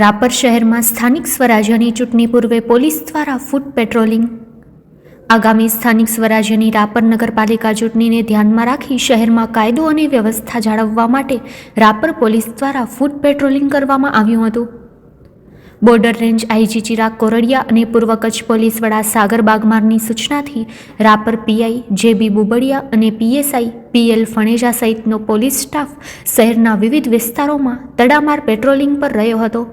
રાપર શહેરમાં સ્થાનિક સ્વરાજ્યની ચૂંટણી પૂર્વે પોલીસ દ્વારા ફૂટ પેટ્રોલિંગ. આગામી સ્થાનિક સ્વરાજ્યની રાપર નગરપાલિકા ચૂંટણીને ધ્યાનમાં રાખી શહેરમાં કાયદો અને વ્યવસ્થા જાળવવા માટે રાપર પોલીસ દ્વારા ફૂટ પેટ્રોલિંગ કરવામાં આવ્યું હતું. Border range IG Chirag Koradiya અને પૂર્વ કચ્છ પોલીસ વડા સાગર બાગમારની સૂચનાથી રાપર પીઆઈ જેબી બુબડિયા અને પીએસઆઈ પીએલ ફણેજા સહિતનો પોલીસ સ્ટાફ શહેરના વિવિધ વિસ્તારોમાં તડામાર પેટ્રોલિંગ પર રહ્યો હતો.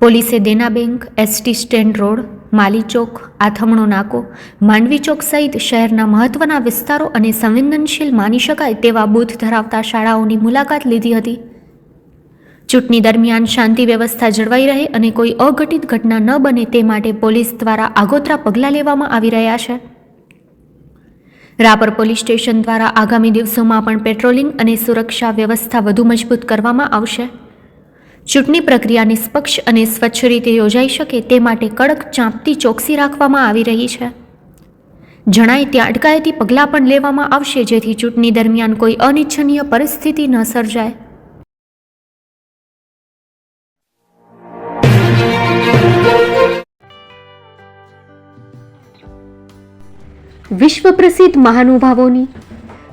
પોલીસે Dena bank, ST stand road, Mali Chowk, આથમણો નાકો, માંડવી ચોક સહિત શહેરના મહત્વના વિસ્તારો અને સંવેદનશીલ માની શકાય તેવા બૂથ ધરાવતા શાળાઓની મુલાકાત લીધી હતી. ચૂંટણી દરમિયાન શાંતિ વ્યવસ્થા જળવાઈ રહે અને કોઈ અઘટિત ઘટના ન બને તે માટે પોલીસ દ્વારા આગોતરા પગલાં લેવામાં આવી રહ્યા છે. રાપર પોલીસ સ્ટેશન દ્વારા આગામી દિવસોમાં પણ પેટ્રોલિંગ અને સુરક્ષા વ્યવસ્થા વધુ મજબૂત કરવામાં આવશે. ચૂંટણી પ્રક્રિયા નિષ્પક્ષ અને સ્વચ્છ રીતે યોજાઈ શકે તે માટે કડક ચાંપતી ચોકસી રાખવામાં આવી રહી છે. જણાય ત્યાં અટકાયતી પગલાં પણ લેવામાં આવશે જેથી ચૂંટણી દરમિયાન કોઈ અનિચ્છનીય પરિસ્થિતિ ન સર્જાય. વિશ્વ પ્રસિદ્ધ મહાનુભાવોની